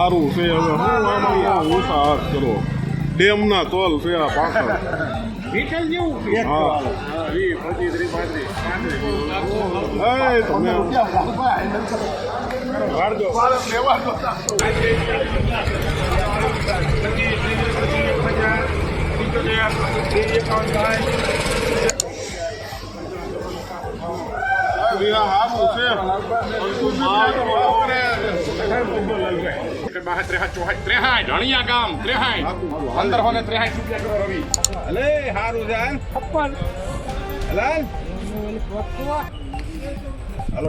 સારું છે હવે હું એમાં ઓછા હાથ કરો. ડેમના તોલ છે આ પાછળ. જેવું છે. હા. વીસ, પચીસ, ત્રીસ, પાંત્રીસ, પાંત્રીસ. તમે વાળજો. પચીસ, ત્રીસ, પચીસ, પચાસ, બાર, ત્રેહાઠ, ચોહાઠ, ત્રેહાઠ, રણિયા ગામ ત્રેહાઠ પંદરસો ને ત્રેહાઠ રૂપિયા કરો રવિ. અલે હારું છે હાલ. હલાલ. હાલો.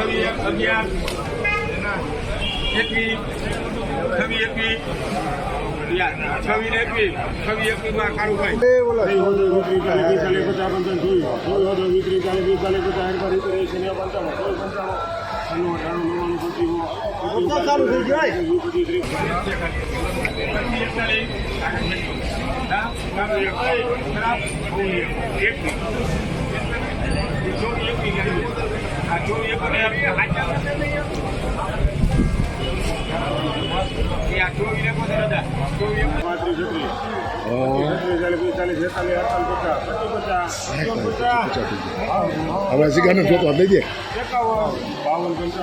એક, અગિયાર, એકવીસ, છવ્વી એકવીસ, યા, છવ્વી ને એકવીસ, છવ્વી એકવીસમાં કાળુભાઈ. પચીસ, હા, કાળુ એક, ખરાબ, એકવીસ. ચોવીસ એકવીસ, આ ચોવીસ એકવીસ, એ આ ચોવીસ એકોતેર હતા.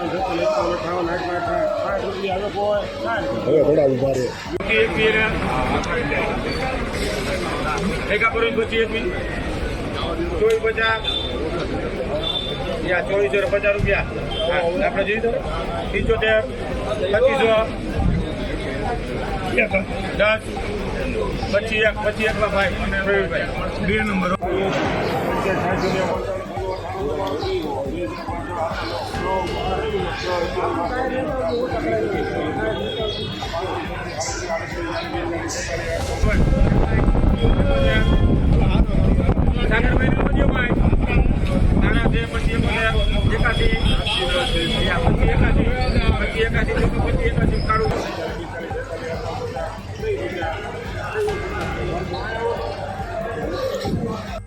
છપ્પન એકાવન અઠાવન આઠ સાઠ રૂપિયા હવે હવે થોડા ઊભા ને એકા પર પચીસ એકવીસ ચોવીસ પચાસ. યા ચોવીસ જોડે પચાસ રૂપિયા. આપણે જોઈ દો પંચોતેર પચીસો, દસ, પચીસ એક, પચીસ એકલા ભાઈ, અને રવિભાઈ. બે નંબર. સાગરભાઈ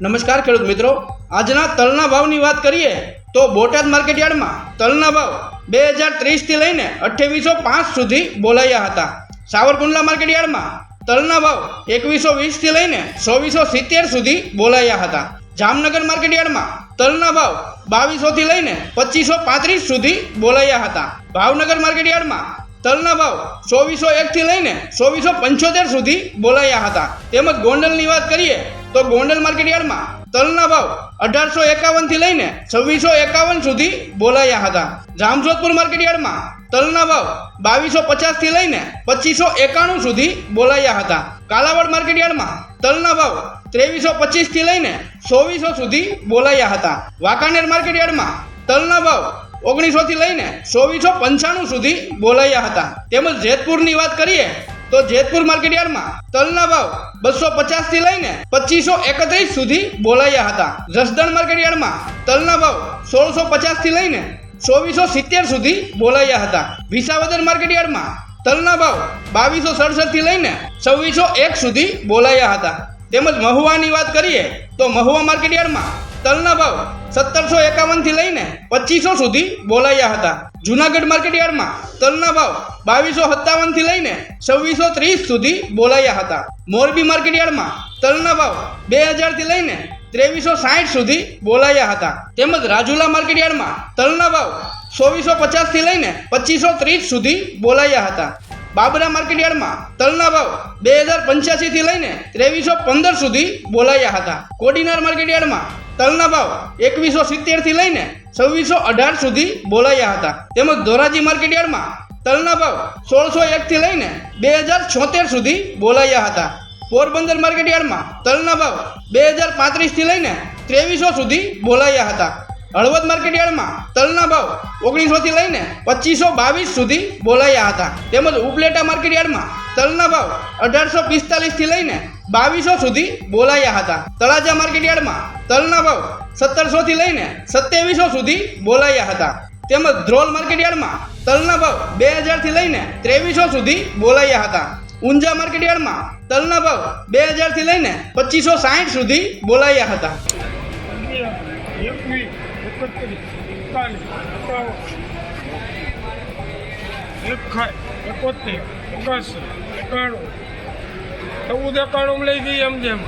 નમસ્કાર ખેડૂત મિત્રો. આજના તલના ભાવની વાત કરીએ તો બોટાદ માર્કેટ યાર્ડમાં તલના ભાવ બે હજાર ત્રીસથી લઈને અઠ્ઠાવીસો પાંચ સુધી બોલાયા હતા. સાવરકુંડલા માર્કેટ યાર્ડમાં તલના ભાવ એકવીસો વીસથી લઈને ચોવીસો સિત્તેર સુધી બોલાયા હતા. જામનગર માર્કેટ યાર્ડમાં તલના ભાવ બાવીસોથી લઈને પચીસો પાંત્રીસ સુધી બોલાયા હતા. ભાવનગર માર્કેટ યાર્ડમાં તલના ભાવ ચોવીસો એકથી લઈને ચોવીસો પંચોતેર સુધી બોલાયા હતા. તેમજ ગોંડલની વાત કરીએ તો ગોંડલ માર્કેટ યાર્ડમાં તલના ભાવ અઢારસો એકાવનથી લઈને છવ્વીસો એકાવન સુધી બોલાયા હતા. જામજોધપુર માર્કેટ યાર્ડમાં તલના ભાવ બાવીસો પચાસથી લઈને પચીસો એકાણું સુધી બોલાયા હતા. કાલાવાડ માર્કેટ યાર્ડમાં તલના ભાવ ત્રેવીસો પચીસથી લઈને ચોવીસો સુધી બોલાયા હતા. વાંકાનેર માર્કેટ યાર્ડમાં તલના ભાવ ઓગણીસોથી લઈને ચોવીસો પંચાણું સુધી બોલાયા હતા. તેમજ જેતપુરની વાત કરીએ તો જેતપુર માર્કેટ યાર્ડમાં તલના ભાવ બસો પચાસથી લઈને પચીસો એકત્રીસ સુધી બોલાયા હતા. જસદણ માર્કેટ યાર્ડમાં તલના ભાવ સોળસો પચાસથી લઈને ચોવીસો સિત્તેર સુધી બોલાયા હતા. વિસાવદર માર્કેટ યાર્ડમાં તલના ભાવ બાવીસો સડસઠથી લઈને છવ્વીસો એક સુધી બોલાયા હતા. તેમજ મહુવાની વાત કરીએ તો મહુવા માર્કેટ યાર્ડમાં તલના ભાવ સત્તરસો એકાવનથી લઈને પચીસો સુધી બોલાયા હતા. જુનાગઢ માર્કેટયાર્ડમાં તલના ભાવ બાવીસો સત્તાવનથી લઈને છવ્વીસો ત્રીસ સુધી બોલાયા હતા. મોરબી માર્કેટ યાર્ડમાં તલના ભાવ બે હજારથી લઈને ત્રેવીસો સાઠ સુધી બોલાયા હતા. તેમજ રાજુલા માર્કેટ યાર્ડમાં તલના ભાવ ચોવીસો પચાસથી લઈને પચીસો ત્રીસ સુધી બોલાયા હતા. બાબરા માર્કેટયાર્ડમાં તલના ભાવ બે હજાર પંચ્યાસીથી લઈને ત્રેવીસો પંદર સુધી બોલાયા હતા. કોડીનાર માર્કેટયાર્ડમાં તલના ભાવ એકવીસો સિત્તેરથી લઈને છવ્વીસો અઢાર સુધી બોલાયા હતા. તેમજ ધોરાજી માર્કેટયાર્ડમાં તલના ભાવ સોળસો એકથી લઈને બે હજાર છોતેર સુધી બોલાયા હતા. પોરબંદર માર્કેટયાર્ડમાં તલના ભાવ બે હજાર પાંત્રીસથી લઈને ત્રેવીસો સુધી બોલાયા હતા. હળવદ માર્કેટયાર્ડમાં તલના ભાવ ઓગણીસોથી લઈને પચીસો બાવીસ સુધી બોલાયા હતા. તેમજ ઉપલેટા માર્કેટયાર્ડમાં તલના ભાવ અઢારસો પિસ્તાલીસથી લઈને બાવીસો સુધી બોલાયા હતા. તળાજા માર્કેટયાર્ડમાં તલના ભાવ સત્તરસોથી લઈને સત્યાવીસો સુધી બોલાયા હતા. તેમજ ધ્રોલ માર્કેટયાર્ડમાં તલના ભાવ બે હજારથી લઈને ત્રેવીસો સુધી બોલાયા હતા. ઊંઝા માર્કેટયાર્ડમાં તલના ભાવ બે હજારથી લઈને પચીસો સાહીઠ સુધી બોલાયા હતા. એકોતેર, એકાસી, એકાણું ચૌદ એકાણું લઈ ગઈ એમ જેમ.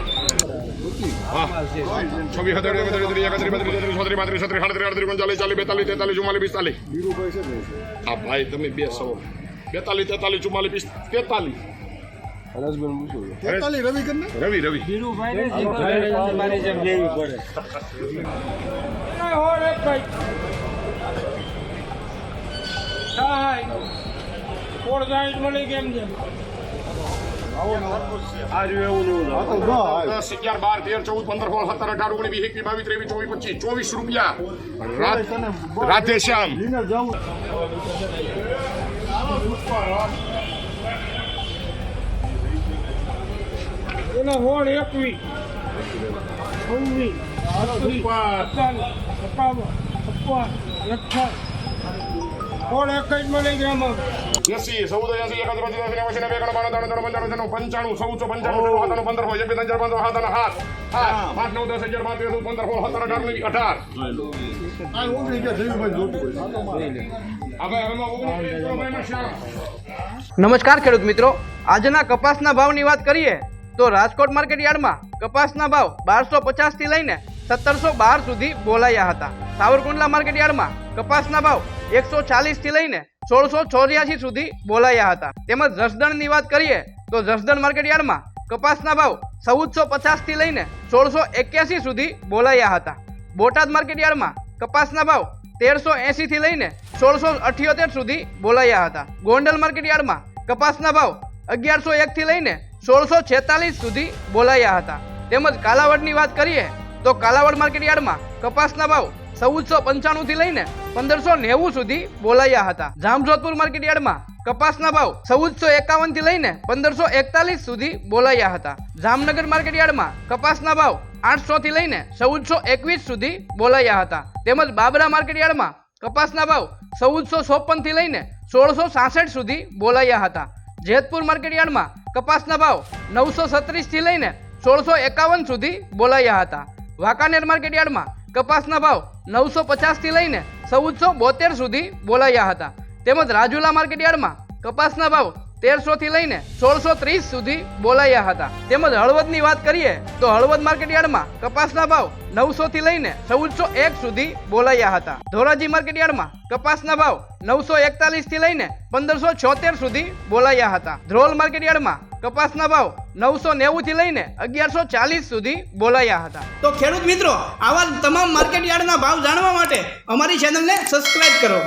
છવ્વીસ સત્તર એકત્રીસ ત્રીસ એકત્રીસ બત્રીસ તેત્રીસ ચોત્રીસ પાંત્રીસ છત્રીસ આડત્રીસ આડત્રીસ ઓગણચાલીસ ચાલીસ બેતાલીસ તેતાલીસ ચુમ્માલીસ પિસ્તાલીસ. હા ભાઈ તમે બે સો. બેતાલીસ તેતાલીસ ચુમ્માલીસ તેતાલીસ. તેતાલી રવિ રવિ રવિ. મળી કેમ જેમ. દસ અગિયાર બાર તેર ચૌદ પંદર સોળ સત્તર અઢાર ઓગણીસ વીસ એકવીસ બાવીસ ત્રેવીસ પચીસ ચોવીસ રૂપિયા રાત- રાધે શ્યામ એના હોર એકવીસ છવ્વીસ સત્રીસ અડતાલીસ એકાવન છપ્પન અઠાવીસ એસી ચૌદ એસી પચીસ એસી નેવું એકાણું બાણું ત્રણ ત્રણ પંચાણું પંચાણું ચૌદસો પંચાણું એકવીસ હજાર સાત અને સાત નવ દસ અગિયાર સત્તર અઢાર અઢાર. નમસ્કાર ખેડૂત મિત્રો. આજના કપાસના ભાવની વાત કરીએ તો રાજકોટ માર્કેટ યાર્ડમાં કપાસના ભાવ બારસો પચાસથી લઈને સત્તરસો બાર સુધી બોલાયા હતા. સાવરકુંડલા માર્કેટ યાર્ડમાં કપાસના ભાવ એકસો ચાલીસથી લઈને સોળસો ચોર્યાસી સુધી બોલાયા હતા. તેમજ જસદણની વાત કરીએ તો જસદણ માર્કેટ યાર્ડમાં કપાસના ભાવ ચૌદસો પચાસથી લઈને સોળસો એક્યાસી સુધી બોલાયા હતા. બોટાદ માર્કેટ યાર્ડમાં કપાસના ભાવ તેરસો એંશીથી લઈને સોળસો અઠ્યોતેર સુધી બોલાયા હતા. ગોંડલ માર્કેટ યાર્ડમાં કપાસના ભાવ અગિયારસો એકથી લઈને સોળસો છેતાલીસ સુધી બોલાયા હતા. તેમજ કાલાવડની વાત કરીએ તો કાલાવડ માર્કેટ યાર્ડમાં કપાસના ભાવ ચૌદસો પંચાણુંથી લઈને પંદરસો નેવું સુધી બોલાયા હતા. જામજોધપુર માર્કેટ યાર્ડમાં કપાસના ભાવ ચૌદસો એકાવનથી લઈને પંદરસો એકતાલીસ સુધી બોલાયા હતા. જામનગર માર્કેટ યાર્ડમાં કપાસના ભાવ આઠસોથી લઈને ચૌદસો એકવીસ સુધી બોલાયા હતા. તેમજ બાબરા માર્કેટ યાર્ડમાં કપાસના ભાવ ચૌદસો ચોપનથી લઈને સોળસો સાસઠ સુધી બોલાયા હતા. જેતપુર માર્કેટ યાર્ડમાં કપાસના ભાવ નવસો સત્રીસથી લઈને સોળસો એકાવન સુધી બોલાયા હતા. વાંકાનેર માર્કેટ યાર્ડમાં કપાસના ભાવ નવસો પચાસથી લઈને ચૌદસો બોતેર સુધી બોલાયા હતા. તેમજ રાજુલા માર્કેટયાર્ડમાં કપાસના ભાવ તેરસોથી લઈને સોળસો ત્રીસ સુધી બોલાયા હતા. તેમજ હળવદની વાત કરીએ તો હળવદ માર્કેટ યાર્ડમાં કપાસના ભાવ નવસોથી લઈને ચૌદસો એક સુધી બોલાયા હતા. ધોરાજી માર્કેટ યાર્ડમાં કપાસના ભાવ નવસો એકતાલીસથી લઈને પંદરસો છોતેર સુધી બોલાયા હતા. ધ્રોલ માર્કેટ યાર્ડમાં કપાસના ભાવ નવસો નેવુંથી લઈને અગિયારસો ચાલીસ સુધી બોલાયા હતા. તો ખેડૂત મિત્રો, આવા તમામ માર્કેટ યાર્ડના ભાવ જાણવા માટે અમારી ચેનલને સબસ્ક્રાઇબ કરો.